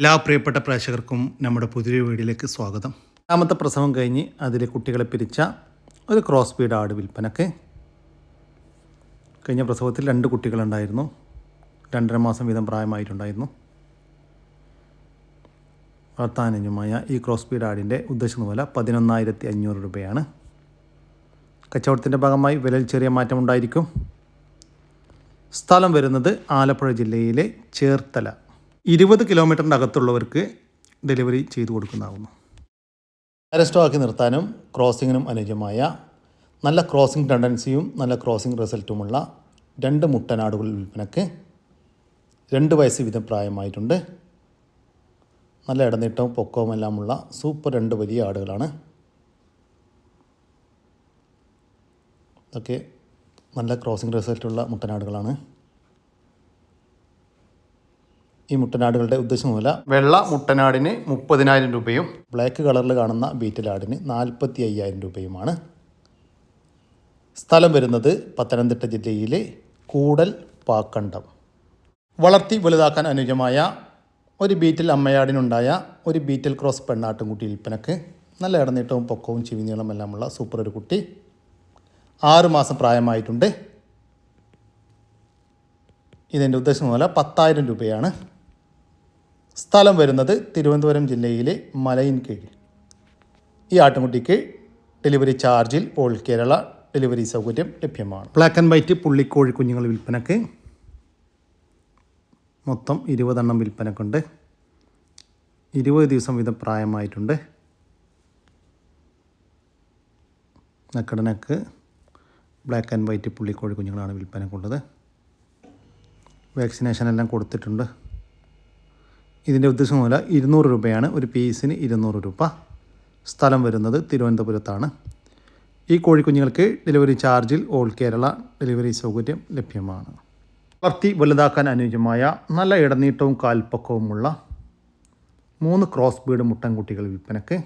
എല്ലാ പ്രിയപ്പെട്ട പ്രേക്ഷകർക്കും നമ്മുടെ പുതിയ വീഡിയോയിലേക്ക് സ്വാഗതം. രണ്ടാമത്തെ പ്രസവം കഴിഞ്ഞ് അതിലെ കുട്ടികളെ പിരിച്ച ഒരു ക്രോസ് ബീഡ് ആട് വിൽപ്പനക്ക് കഴിഞ്ഞ പ്രസവത്തിൽ രണ്ട് കുട്ടികളുണ്ടായിരുന്നു. രണ്ടര മാസം വീതം പ്രായമായിട്ടുണ്ടായിരുന്നു. വളർത്താനുമായ ഈ ക്രോസ് ബീഡ് ആടിന്റെ ഉദ്ദേശിക്കുന്ന വില പതിനൊന്നായിരത്തി അഞ്ഞൂറ് രൂപയാണ്. കച്ചവടത്തിന്റെ ഭാഗമായി വിലയിൽ ചെറിയ മാറ്റമുണ്ടായിരിക്കും. സ്ഥലം വരുന്നത് ആലപ്പുഴ ജില്ലയിലെ ചേർത്തല. ഇരുപത് കിലോമീറ്ററിന്റെ അകത്തുള്ളവർക്ക് ഡെലിവറി ചെയ്തു കൊടുക്കുന്നതാകുന്നു അരസ്റ്റോ നിർത്താനും ക്രോസിങ്ങിനും അനുയോജ്യമായ നല്ല ക്രോസിംഗ് ടെൻഡൻസിയും നല്ല ക്രോസിംഗ് റിസൾട്ടുമുള്ള രണ്ട് മുട്ടനാടുകൾ വിൽപ്പനക്ക് രണ്ട് വയസ്സ് വീതം പ്രായമായിട്ടുണ്ട്. നല്ല ഇടനീട്ടവും പൊക്കവും എല്ലാമുള്ള സൂപ്പർ രണ്ട് വലിയ ആടുകളാണ്. ഇതൊക്കെ നല്ല ക്രോസിംഗ് റിസൾട്ടുള്ള മുട്ടനാടുകളാണ്. ഈ മുട്ടനാടുകളുടെ ഉദ്ദേശമല്ല വെള്ള മുട്ടനാടിന് മുപ്പതിനായിരം രൂപയും ബ്ലാക്ക് കളറിൽ കാണുന്ന ബീറ്റലാടിന് നാൽപ്പത്തി അയ്യായിരം രൂപയുമാണ്. സ്ഥലം വരുന്നത് പത്തനംതിട്ട ജില്ലയിലെ കൂടൽ പാക്കണ്ടം. വളർത്തി വലുതാക്കാൻ അനുയോജ്യമായ ഒരു ബീറ്റിൽ അമ്മയാടിനുണ്ടായ ഒരു ബീറ്റൽ ക്രോസ് പെണ്ണാട്ടുംകുട്ടി വിൽപ്പനക്ക് നല്ല ഇടനീട്ടവും പൊക്കവും ചിവിനീളം എല്ലാമുള്ള സൂപ്പർ ഒരു കുട്ടി ആറുമാസം പ്രായമായിട്ടുണ്ട്. ഇതിന്റെ ഉദ്ദേശം പോലെ പത്തായിരം രൂപയാണ്. സ്ഥലം വരുന്നത് തിരുവനന്തപുരം ജില്ലയിലെ മലയിൻ കീഴിൽ. ഈ ആട്ടുംകുട്ടിക്ക് ഡെലിവറി ചാർജിൽ ഓൾ കേരള ഡെലിവറി സൗകര്യം ലഭ്യമാണ്. ബ്ലാക്ക് ആൻഡ് വൈറ്റ് പുള്ളിക്കോഴി കുഞ്ഞുങ്ങൾ വിൽപ്പനക്ക് മൊത്തം ഇരുപതെണ്ണം വിൽപ്പനക്കുണ്ട്. ഇരുപത് ദിവസം വീതം പ്രായമായിട്ടുണ്ട്. നക്കടനക്ക് ബ്ലാക്ക് ആൻഡ് വൈറ്റ് പുള്ളിക്കോഴി കുഞ്ഞുങ്ങളാണ് വിൽപ്പനക്കുള്ളത്. വാക്സിനേഷൻ എല്ലാം കൊടുത്തിട്ടുണ്ട്. ഇതിന്റെ ഉദ്ദേശം മൂല ഇരുന്നൂറ് രൂപയാണ് ഒരു പീസിന് ഇരുന്നൂറ് രൂപ സ്ഥലം വരുന്നത് തിരുവനന്തപുരത്താണ്. ഈ കോഴിക്കുഞ്ഞുങ്ങൾക്ക് ഡെലിവറി ചാർജിൽ ഓൾ കേരള ഡെലിവറി സൗകര്യം ലഭ്യമാണ്. വളർത്തി വലുതാക്കാൻ അനുയോജ്യമായ നല്ല ഇടനീട്ടവും കാൽപ്പക്കവുമുള്ള മൂന്ന് ക്രോസ് ബീഡ് മുട്ടൻകുട്ടികൾ വിൽപ്പനക്ക്.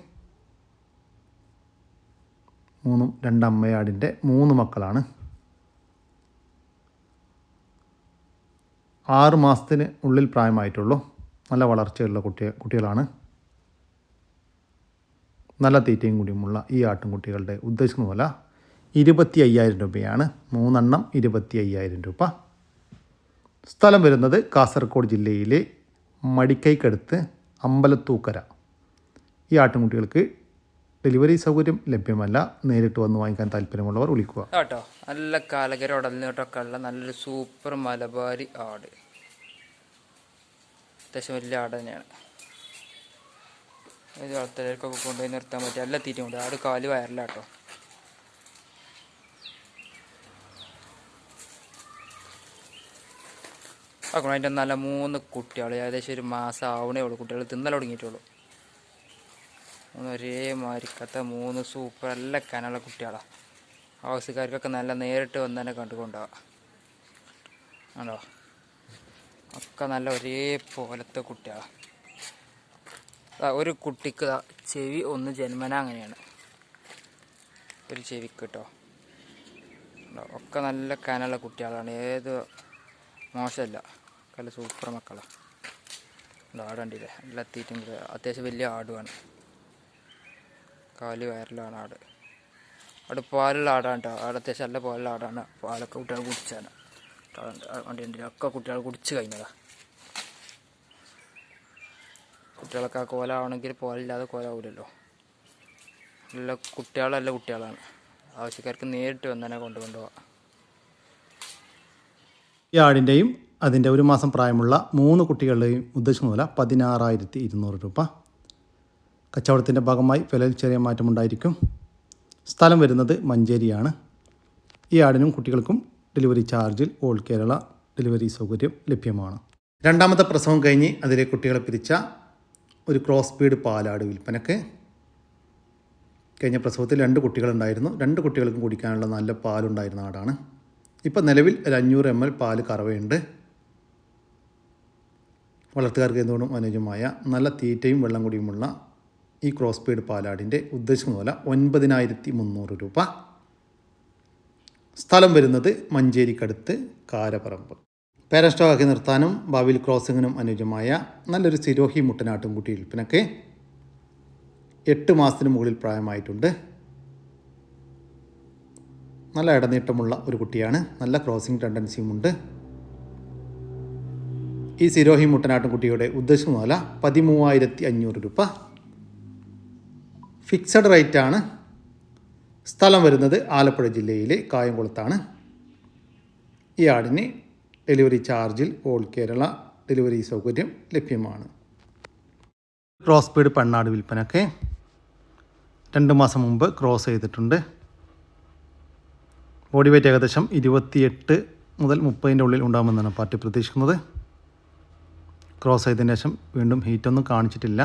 മൂന്നും രണ്ടമ്മയാടിന്റെ മൂന്ന് മക്കളാണ്. ആറ് മാസത്തിന് ഉള്ളിൽ പ്രായമായിട്ടുള്ളൂ. നല്ല വളർച്ചയുള്ള കുട്ടി കുട്ടികളാണ്. നല്ല തീറ്റയും കൂടിയുമുള്ള ഈ ആട്ടിൻകുട്ടികളുടെ ഉദ്ദേശിക്കുന്ന വില ഇരുപത്തി അയ്യായിരം രൂപയാണ്. മൂന്നെണ്ണം ഇരുപത്തി അയ്യായിരം രൂപ. സ്ഥലം വരുന്നത് കാസർഗോഡ് ജില്ലയിലെ മടിക്കൈക്കടുത്ത് അമ്പലത്തൂക്കര. ഈ ആട്ടിൻകുട്ടികൾക്ക് ഡെലിവറി സൗകര്യം ലഭ്യമല്ല. നേരിട്ട് വന്ന് വാങ്ങിക്കാൻ താല്പര്യമുള്ളവർ വിളിക്കുക. കേട്ടോ നല്ല കാലകര ഉടലിനോട്ടൊക്കെ ഉള്ള നല്ലൊരു സൂപ്പർ മലബാരി ആട്. അത്യാവശ്യം വലിയ ആട് തന്നെയാണ്. ഇത് വളർത്തലേക്കൊക്കെ കൊണ്ടുപോയി നിർത്താൻ പറ്റിയ നല്ല കൊണ്ട് ആട് കാൽ വയറില്ല കേട്ടോ ആക്കണം അതിന്റെ നല്ല മൂന്ന് കുട്ടികൾ ഏകദേശം ഒരു മാസം ആവണേ ഉള്ളൂ. കുട്ടികൾ തിന്നല തുടങ്ങിയിട്ടുള്ളൂ. മൂന്ന് ഒരേ മാരിക്കത്തെ മൂന്ന് സൂപ്പർ നല്ല കനുള്ള കുട്ടികളാണ് ആവശ്യക്കാർക്കൊക്കെ നല്ല നേരിട്ട് വന്ന് തന്നെ കണ്ടുകൊണ്ടാവാം ആണോ ഒക്കെ നല്ല ഒരേ പോലത്തെ കുട്ടികളാണ് ഒരു കുട്ടിക്ക് ചെവി ഒന്ന് ജന്മന അങ്ങനെയാണ്. ഒരു ചെവിക്ക് കേട്ടോ ഒക്കെ നല്ല കനുള്ള കുട്ടികളാണ്. ഏത് മോശമല്ല. നല്ല സൂപ്പർ മക്കളാണ് ആടുണ്ടില്ലേ നല്ല തീറ്റും അത്യാവശ്യം വലിയ ആടുമാണ് കാൽ വയറിലാണ് ആട്. ആട് പാലുള്ള ആടാണ് കേട്ടോ ആട് അത്യാവശ്യം നല്ല പാലുള്ള ആടാണ്. പാലൊക്കെ കുട്ടികൾ കുടിച്ചാണ് വണ്ടി ഉണ്ട് ഒക്കെ കുട്ടികൾ കുടിച്ച് കഴിഞ്ഞതാ. കുട്ടികളൊക്കെ ആ കോലാവണമെങ്കിൽ പോലില്ലാതെ കോലാവില്ലല്ലോ നല്ല കുട്ടികളല്ല കുട്ടികളാണ്. ആവശ്യക്കാർക്ക് നേരിട്ട് വന്ന് തന്നെ കൊണ്ടു കൊണ്ടുപോകാം ഈ ആടിന്റെയും അതിന്റെ ഒരു മാസം പ്രായമുള്ള മൂന്ന് കുട്ടികളുടെയും ഉദ്ദേശിക്കുന്ന വില പതിനാറായിരത്തി ഇരുന്നൂറ് രൂപ. കച്ചവടത്തിന്റെ ഭാഗമായി വിലയിൽ ചെറിയ മാറ്റമുണ്ടായിരിക്കും. സ്ഥലം വരുന്നത് മഞ്ചേരിയാണ്. ഈ ആടിനും കുട്ടികൾക്കും ഡെലിവറി ചാർജിൽ ഓൾ കേരള ഡെലിവറി സൗകര്യം ലഭ്യമാണ്. രണ്ടാമത്തെ പ്രസവം കഴിഞ്ഞ് അതിലെ കുട്ടികളെ പിരിച്ച ഒരു ക്രോസ് ബീഡ് പാലാട് വിൽപ്പനക്ക് കഴിഞ്ഞ പ്രസവത്തിൽ രണ്ട് കുട്ടികളുണ്ടായിരുന്നു. രണ്ട് കുട്ടികൾക്കും കുടിക്കാനുള്ള നല്ല പാലുണ്ടായിരുന്ന ആടാണ്. ഇപ്പം നിലവിൽ ഒരു അഞ്ഞൂറ് എം എൽ പാൽ കറവയുണ്ട്. വളർത്തുകാർക്ക് എന്തുകൊണ്ടും അനുയോജ്യമായ നല്ല തീറ്റയും വെള്ളം കൂടിയുമുള്ള ഈ ക്രോസ് ബീഡ് പാലാടിന്റെ ഉദ്ദേശിക്കുന്ന പോലെ ഒൻപതിനായിരത്തി മുന്നൂറ് രൂപ സ്ഥലം വരുന്നത് മഞ്ചേരിക്കടുത്ത് കാരപറമ്പ്. പാരസ്റ്റോക്കാക്കി നിർത്താനും ഭാവിയിൽ ക്രോസിങ്ങിനും അനുയോജ്യമായ നല്ലൊരു സിരോഹി മുട്ടനാട്ടും കുട്ടി വിൽപ്പനക്ക് എട്ട് മാസത്തിന് മുകളിൽ പ്രായമായിട്ടുണ്ട്. നല്ല ഇടനീട്ടമുള്ള ഒരു കുട്ടിയാണ്. നല്ല ക്രോസിംഗ് ടെൻഡൻസിയുമുണ്ട്. ഈ സിരോഹി മുട്ടനാട്ടും കുട്ടിയുടെ ഉദ്ദേശം മുതല പതിമൂവായിരത്തി അഞ്ഞൂറ് രൂപ. ഫിക്സഡ് റേറ്റാണ്. സ്ഥലം വരുന്നത് ആലപ്പുഴ ജില്ലയിലെ കായംകുളത്താണ്. ഈ ആടിന് ഡെലിവറി ചാർജിൽ ഓൾ കേരള ഡെലിവറി സൗകര്യം ലഭ്യമാണ്. ക്രോസ് ബീഡ് പെണ്ണാട് വിൽപ്പനക്ക് രണ്ട് മാസം മുമ്പ് ക്രോസ് ചെയ്തിട്ടുണ്ട്. ബോഡി വെയിറ്റ് ഏകദേശം ഇരുപത്തിയെട്ട് മുതൽ മുപ്പതിന്റെ ഉള്ളിൽ ഉണ്ടാകുമെന്നാണ് പാർട്ടി പ്രതീക്ഷിക്കുന്നത്. ക്രോസ് ചെയ്തതിന് ശേഷം വീണ്ടും ഹീറ്റൊന്നും കാണിച്ചിട്ടില്ല.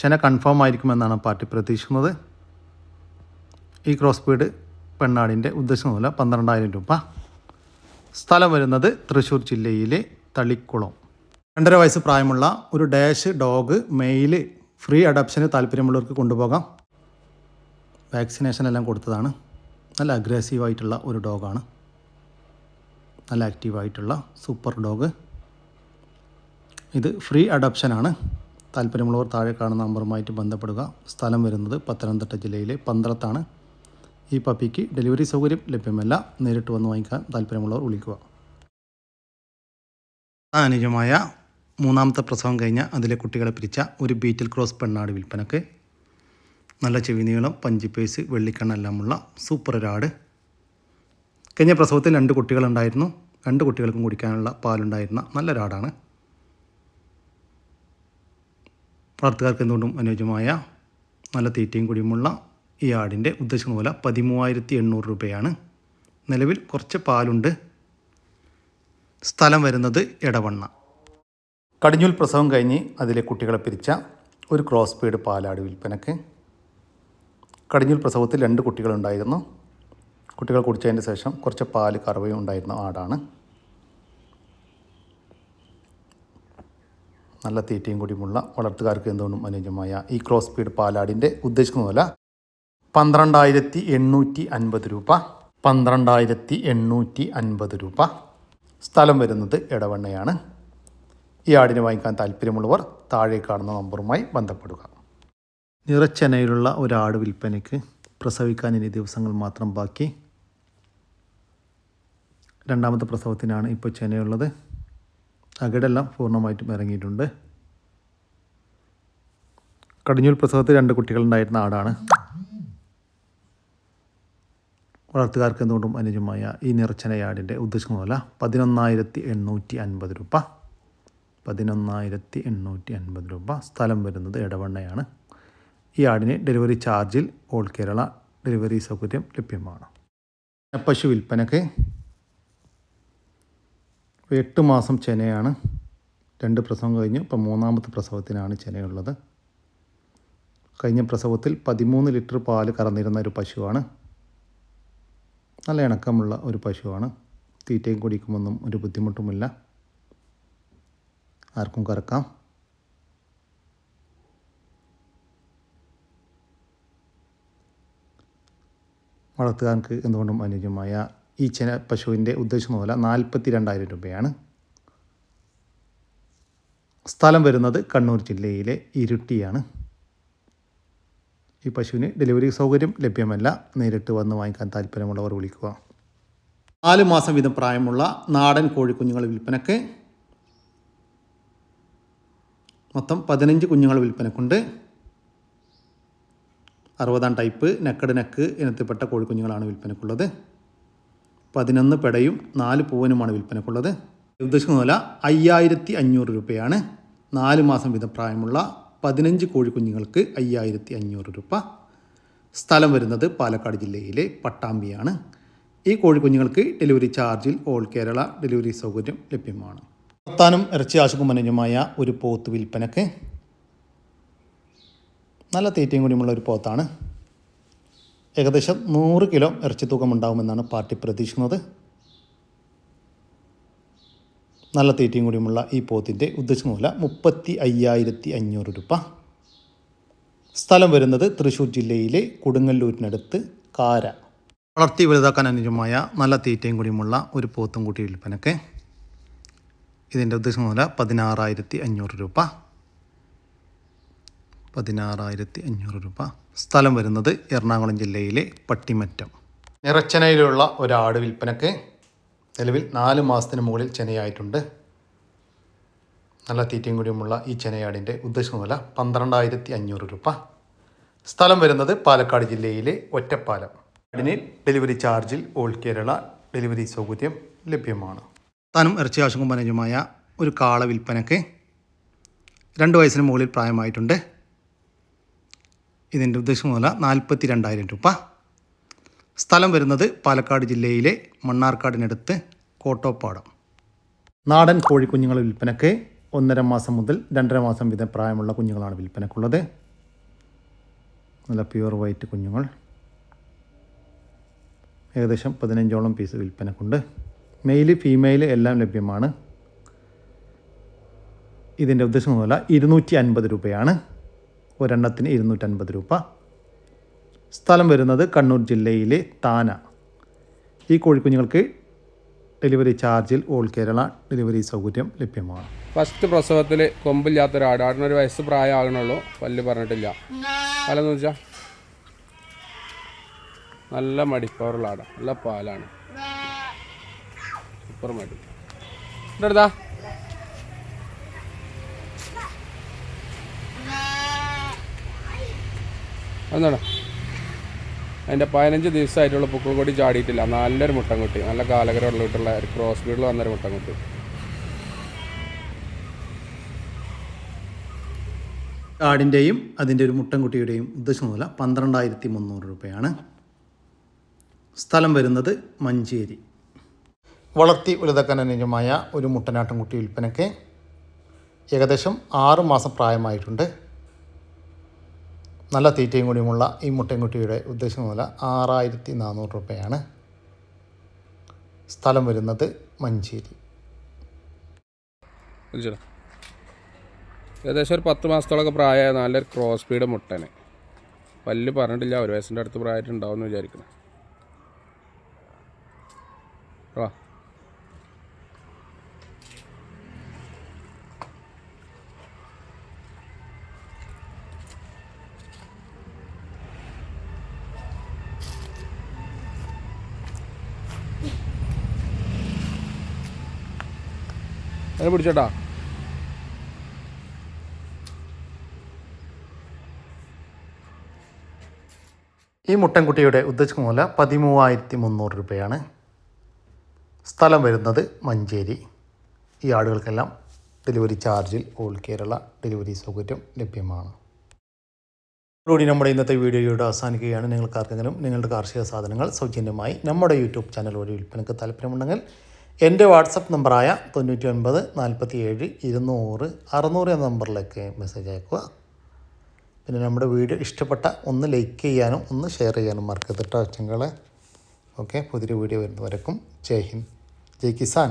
ചെന കൺഫേം ആയിരിക്കുമെന്നാണ് പാർട്ടി പ്രതീക്ഷിക്കുന്നത്. ഈ ക്രോസ് പീഡ് പെണ്ണാടിന്റെ ഉദ്ദേശം മൂല പന്ത്രണ്ടായിരം രൂപ. സ്ഥലം വരുന്നത് തൃശ്ശൂർ ജില്ലയിലെ തളിക്കുളം. രണ്ടര വയസ്സ് പ്രായമുള്ള ഒരു ഡാഷ് ഡോഗ് മെയിൽ ഫ്രീ അഡപ്ഷന് താല്പര്യമുള്ളവർക്ക് കൊണ്ടുപോകാം. വാക്സിനേഷൻ എല്ലാം കൊടുത്തതാണ്. നല്ല അഗ്രസീവായിട്ടുള്ള ഒരു ഡോഗാണ്. നല്ല ആക്റ്റീവായിട്ടുള്ള സൂപ്പർ ഡോഗ്. ഇത് ഫ്രീ അഡപ്ഷനാണ്. താല്പര്യമുള്ളവർ താഴെ കാണുന്ന നമ്പറുമായിട്ട് ബന്ധപ്പെടുക. സ്ഥലം വരുന്നത് പത്തനംതിട്ട ജില്ലയിലെ പന്തളത്താണ്. ഈ പപ്പിക്ക് ഡെലിവറി സൗകര്യം ലഭ്യമല്ല. നേരിട്ട് വന്ന് വാങ്ങിക്കാൻ താല്പര്യമുള്ളവർ വിളിക്കുക. അനുജമായ മൂന്നാമത്തെ പ്രസവം കഴിഞ്ഞ അതിലെ കുട്ടികളെ പിരിച്ച ഒരു ബീറ്റിൽ ക്രോസ് പെണ്ണാട് വിൽപ്പനക്ക് നല്ല ചെവി നീളം പഞ്ചിപ്പേസ് വെള്ളിക്കണ്ണെല്ലാമുള്ള സൂപ്പർ ഒരാട്. കഴിഞ്ഞ പ്രസവത്തിൽ രണ്ട് കുട്ടികളുണ്ടായിരുന്നു. രണ്ട് കുട്ടികൾക്കും കുടിക്കാനുള്ള പാലുണ്ടായിരുന്ന നല്ലൊരാടാണ് വളർത്തുകാർക്ക് എന്തുകൊണ്ടും അനുയോജ്യമായ നല്ല തീറ്റയും കുടിയുമുള്ള ഈ ആടിന്റെ ഉദ്ദേശിക്കുന്ന പോലെ പതിമൂവായിരത്തി എണ്ണൂറ് രൂപയാണ്. നിലവിൽ കുറച്ച് പാലുണ്ട്. സ്ഥലം വരുന്നത് ഇടവണ്ണ കടിഞ്ഞൂൽ പ്രസവം കഴിഞ്ഞ് അതിലെ കുട്ടികളെ പിരിച്ച ഒരു ക്രോസ് പീഡ് പാലാട് വിൽപ്പനക്ക്. കടിഞ്ഞൂൽ പ്രസവത്തിൽ രണ്ട് കുട്ടികളുണ്ടായിരുന്നു. കുട്ടികൾ കുടിച്ചതിന് ശേഷം കുറച്ച് പാൽ കറവയും ഉണ്ടായിരുന്ന ആടാണ്. നല്ല തീറ്റയും കൂടിയുമുള്ള വളർത്തുകാർക്ക് എന്തുകൊണ്ടും അനുയോജ്യമായ ഈ ക്രോസ് പീഡ് പാലാടിന്റെ ഉദ്ദേശിക്കുന്ന പോലെ പന്ത്രണ്ടായിരത്തി എണ്ണൂറ്റി അൻപത് രൂപ. പന്ത്രണ്ടായിരത്തി എണ്ണൂറ്റി അൻപത് രൂപ. സ്ഥലം വരുന്നത് ഇടവണ്ണയാണ് ഈ ആടിനെ വാങ്ങിക്കാൻ താല്പര്യമുള്ളവർ താഴെ കാണുന്ന നമ്പറുമായി ബന്ധപ്പെടുക. നിറച്ചെനയിലുള്ള ഒരാട് വിൽപ്പനയ്ക്ക് പ്രസവിക്കാൻ ഇനി ദിവസങ്ങൾ മാത്രം ബാക്കി. രണ്ടാമത്തെ പ്രസവത്തിനാണ് ഇപ്പോൾ ചെനയുള്ളത് അകിടെല്ലാം പൂർണമായിട്ടും ഇറങ്ങിയിട്ടുണ്ട്. കടിഞ്ഞൂൽ പ്രസവത്തിൽ രണ്ട് കുട്ടികളുണ്ടായിരുന്ന ആടാണ്. വളർത്തുകാർക്ക് എന്തുകൊണ്ടും അനുജമായ ഈ നിറച്ചനയാടിന്റെ ഉദ്ദേശിക്കുന്ന പതിനൊന്നായിരത്തി എണ്ണൂറ്റി അൻപത് രൂപ. പതിനൊന്നായിരത്തി എണ്ണൂറ്റി അൻപത് രൂപ സ്ഥലം വരുന്നത് ഇടവണ്ണയാണ് ഈ ആടിന് ഡെലിവറി ചാർജിൽ ഓൾ കേരള ഡെലിവറി സൗകര്യം ലഭ്യമാണ്. പശു വിൽപ്പനക്ക് എട്ട് മാസം ചെനയാണ്. രണ്ട് പ്രസവം കഴിഞ്ഞ്. ഇപ്പം മൂന്നാമത്തെ പ്രസവത്തിനാണ് ചെനയുള്ളത്. കഴിഞ്ഞ പ്രസവത്തിൽ പതിമൂന്ന് ലിറ്റർ പാൽ കറന്നിരുന്ന ഒരു പശുവാണ്. നല്ല ഇണക്കമുള്ള ഒരു പശുവാണ്. തീറ്റയും കുടിക്കുമൊന്നും ഒരു ബുദ്ധിമുട്ടുമില്ല. ആർക്കും കറക്കാം. വളർത്തുകാർക്ക് എന്തുകൊണ്ടും അനുയോജ്യമായ ഈ ചെന പശുവിന്റെ ഉദ്ദേശം മുതല നാൽപ്പത്തി രണ്ടായിരം രൂപയാണ്. സ്ഥലം വരുന്നത് കണ്ണൂർ ജില്ലയിലെ ഇരുട്ടിയാണ്. ഈ പശുവിന് ഡെലിവറി സൗകര്യം ലഭ്യമല്ല. നേരിട്ട് വന്ന് വാങ്ങിക്കാൻ താല്പര്യമുള്ളവർ വിളിക്കുക. നാല് മാസം വീതം പ്രായമുള്ള നാടൻ കോഴിക്കുഞ്ഞുങ്ങൾ വിൽപ്പനക്ക് മൊത്തം പതിനഞ്ച് കുഞ്ഞുങ്ങൾ വിൽപ്പനക്കുണ്ട്. അറുപതാം ടൈപ്പ് നെക്കട് നെക്ക് ഇനത്തിൽപ്പെട്ട കോഴിക്കുഞ്ഞുങ്ങളാണ് വിൽപ്പനക്കുള്ളത്. പതിനൊന്ന് പെടയും നാല് പൂവനുമാണ് വിൽപ്പനക്കുള്ളത്. ഉദ്ദേശിക്കുന്ന വില അയ്യായിരത്തി അഞ്ഞൂറ് രൂപയാണ്. നാല് മാസം വീതം പ്രായമുള്ള പതിനഞ്ച് കോഴിക്കുഞ്ഞുങ്ങൾക്ക് അയ്യായിരത്തി അഞ്ഞൂറ് രൂപ. സ്ഥലം വരുന്നത് പാലക്കാട് ജില്ലയിലെ പട്ടാമ്പിയാണ്. ഈ കോഴിക്കുഞ്ഞുങ്ങൾക്ക് ഡെലിവറി ചാർജിൽ ഓൾ കേരള ഡെലിവറി സൗകര്യം ലഭ്യമാണ്. വർത്താനം ഇറച്ചി ആശുപമനജമായ ഒരു പോത്ത് വിൽപ്പനക്ക് നല്ല തീറ്റയും കൂടിയുമുള്ള ഒരു പോത്താണ്. ഏകദേശം നൂറ് കിലോ ഇറച്ചി തൂക്കം ഉണ്ടാകുമെന്നാണ് പാർട്ടി പ്രതീക്ഷിക്കുന്നത്. നല്ല തീറ്റയും കൂടിയുമുള്ള ഈ പോത്തിന്റെ ഉദ്ദേശം മൂല മുപ്പത്തി അയ്യായിരത്തി അഞ്ഞൂറ് രൂപ. സ്ഥലം വരുന്നത് തൃശ്ശൂർ ജില്ലയിലെ കൊടുങ്ങല്ലൂരിനടുത്ത് കാര. വളർത്തി വലുതാക്കാൻ അനുജമായ നല്ല തീറ്റയും കൂടിയുമുള്ള ഒരു പോത്തും കൂട്ടി വിൽപ്പനക്ക്. ഇതിന്റെ ഉദ്ദേശം മൂല പതിനാറായിരത്തി അഞ്ഞൂറ് രൂപ. പതിനാറായിരത്തി അഞ്ഞൂറ് രൂപ. സ്ഥലം വരുന്നത് എറണാകുളം ജില്ലയിലെ പട്ടിമറ്റം. നിറച്ചനയിലുള്ള ഒരാട് വിൽപ്പനക്ക് നിലവിൽ നാല് മാസത്തിന് മുകളിൽ ചെനയായിട്ടുണ്ട് നല്ല തീറ്റയും കൂടിയുമുള്ള ഈ ചെനയാടിന്റെ ഉദ്ദേശം വില പന്ത്രണ്ടായിരത്തി അഞ്ഞൂറ് രൂപ. സ്ഥലം വരുന്നത് പാലക്കാട് ജില്ലയിലെ ഒറ്റപ്പാലം. അതിന് ഡെലിവറി ചാർജിൽ ഓൾ കേരള ഡെലിവറി സൗകര്യം ലഭ്യമാണ്. താനും ഇറച്ചി ആവശ്യം മനജുമായ ഒരു കാള വിൽപ്പനക്ക് രണ്ട് വയസ്സിന് മുകളിൽ പ്രായമായിട്ടുണ്ട്. ഇതിന്റെ ഉദ്ദേശം മുതല നാൽപ്പത്തി രണ്ടായിരം രൂപ. സ്ഥലം വരുന്നത് പാലക്കാട് ജില്ലയിലെ മണ്ണാർക്കാടിനടുത്ത് കോട്ടോപ്പാടം. നാടൻ കോഴിക്കുഞ്ഞുങ്ങളുടെ വിൽപ്പനക്ക് ഒന്നര മാസം മുതൽ രണ്ടര മാസം വീതം പ്രായമുള്ള കുഞ്ഞുങ്ങളാണ് വിൽപ്പനക്കുള്ളത്. നല്ല പ്യുവർ വൈറ്റ് കുഞ്ഞുങ്ങൾ. ഏകദേശം പതിനഞ്ചോളം പീസ് വിൽപ്പനക്കുണ്ട്. മെയിൽ ഫീമെയിൽ എല്ലാം ലഭ്യമാണ്. ഇതിന്റെ ഉദ്ദേശം വില ഇരുന്നൂറ്റി അൻപത് രൂപയാണ്. ഒരെണ്ണത്തിന് ഇരുന്നൂറ്റൻപത് രൂപ. സ്ഥലം വരുന്നത് കണ്ണൂർ ജില്ലയിലെ താന. ഈ കോഴിക്കുഞ്ഞുങ്ങൾക്ക് ഡെലിവറി ചാർജിൽ ഓൾ കേരള ഡെലിവറി സൗകര്യം ലഭ്യമാണ്. ഫസ്റ്റ് പ്രസവത്തിൽ കൊമ്പില്ലാത്ത ഒരു ഒരാട് ഒരു വയസ്സ് പ്രായമാകണുള്ളൂ. പല്ല് പറഞ്ഞിട്ടില്ല. പല്ലെന്ന് വെച്ചാൽ നല്ല മടിപ്പവറുള്ള ആടാ. നല്ല പാലാണ്. സൂപ്പർ മടി. ഇതെടുത്താ എന്താണ് അതിന്റെ പതിനഞ്ച് ദിവസമായിട്ടുള്ള പുക്കുകൊടി ചാടിയിട്ടില്ല. നല്ലൊരു മുട്ടൻകുട്ടി നല്ല കാലകരമുള്ള ഒരു ക്രോസ് ബീഡിൽ വന്നൊരു മുട്ടൻകുട്ടി ആടിന്റെയും അതിന്റെ ഒരു മുട്ടൻകുട്ടിയുടെയും ഉദ്ദേശം മൂല പന്ത്രണ്ടായിരത്തി മുന്നൂറ് രൂപയാണ്. സ്ഥലം വരുന്നത് മഞ്ചേരി. വളർത്തി ഉലതക്കനുജമായ ഒരു മുട്ടനാട്ടൻകുട്ടി വിൽപ്പനയ്ക്ക് ഏകദേശം ആറ് മാസം പ്രായമായിട്ടുണ്ട്. നല്ല തീറ്റയും കൂടിയുമുള്ള ഈ മുട്ടൻകുട്ടിയുടെ ഉദ്ദേശം വില ആറായിരത്തി നാനൂറ് രൂപയാണ് സ്ഥലം വരുന്നത് മഞ്ചേരി. ഏകദേശം ഒരു പത്ത് മാസത്തോളൊക്കെ പ്രായമായ നല്ലൊരു ക്രോസ് സ്പീഡ് മുട്ടനെ. പല്ല് പറഞ്ഞിട്ടില്ല ഒരു വയസ്സിന്റെ അടുത്ത് പ്രായമായിട്ടുണ്ടാവും എന്ന് വിചാരിക്കണം വാ. അതിനെ പിടിച്ചോട്ടാ. ഈ മുട്ടൻകുട്ടിയുടെ ഉദ്ദേശം മൂല പതിമൂവായിരത്തി മുന്നൂറ് രൂപയാണ്. സ്ഥലം വരുന്നത് മഞ്ചേരി. ഈ ആടുകൾക്കെല്ലാം ഡെലിവറി ചാർജിൽ ഓൾ കേരള ഡെലിവറി സൗകര്യം ലഭ്യമാണ്. കൂടി നമ്മുടെ ഇന്നത്തെ വീഡിയോയുടെ അവസാനിക്കുകയാണ്. നിങ്ങൾക്ക് ആർക്കെങ്കിലും നിങ്ങളുടെ കാർഷിക സാധനങ്ങൾ സൗജന്യമായി നമ്മുടെ യൂട്യൂബ് ചാനൽ വഴി വിൽപ്പനക്ക് താല്പര്യമുണ്ടെങ്കിൽ എന്റെ വാട്സപ്പ് നമ്പറായ തൊണ്ണൂറ്റി ഒൻപത് നാൽപ്പത്തി ഏഴ് ഇരുന്നൂറ് അറുന്നൂറ് എന്ന നമ്പറിലേക്ക് മെസ്സേജ് അയക്കുക. പിന്നെ നമ്മുടെ വീഡിയോ ഇഷ്ടപ്പെട്ട ഒന്ന് ലൈക്ക് ചെയ്യാനും ഒന്ന് ഷെയർ ചെയ്യാനും മറക്കരുത് കേട്ടോ ചങ്ങളെ ഓക്കെ പുതിയൊരു വീഡിയോ വരുന്നവരക്കും. ജയ് ഹിന്ദ്. ജയ് കിസാൻ.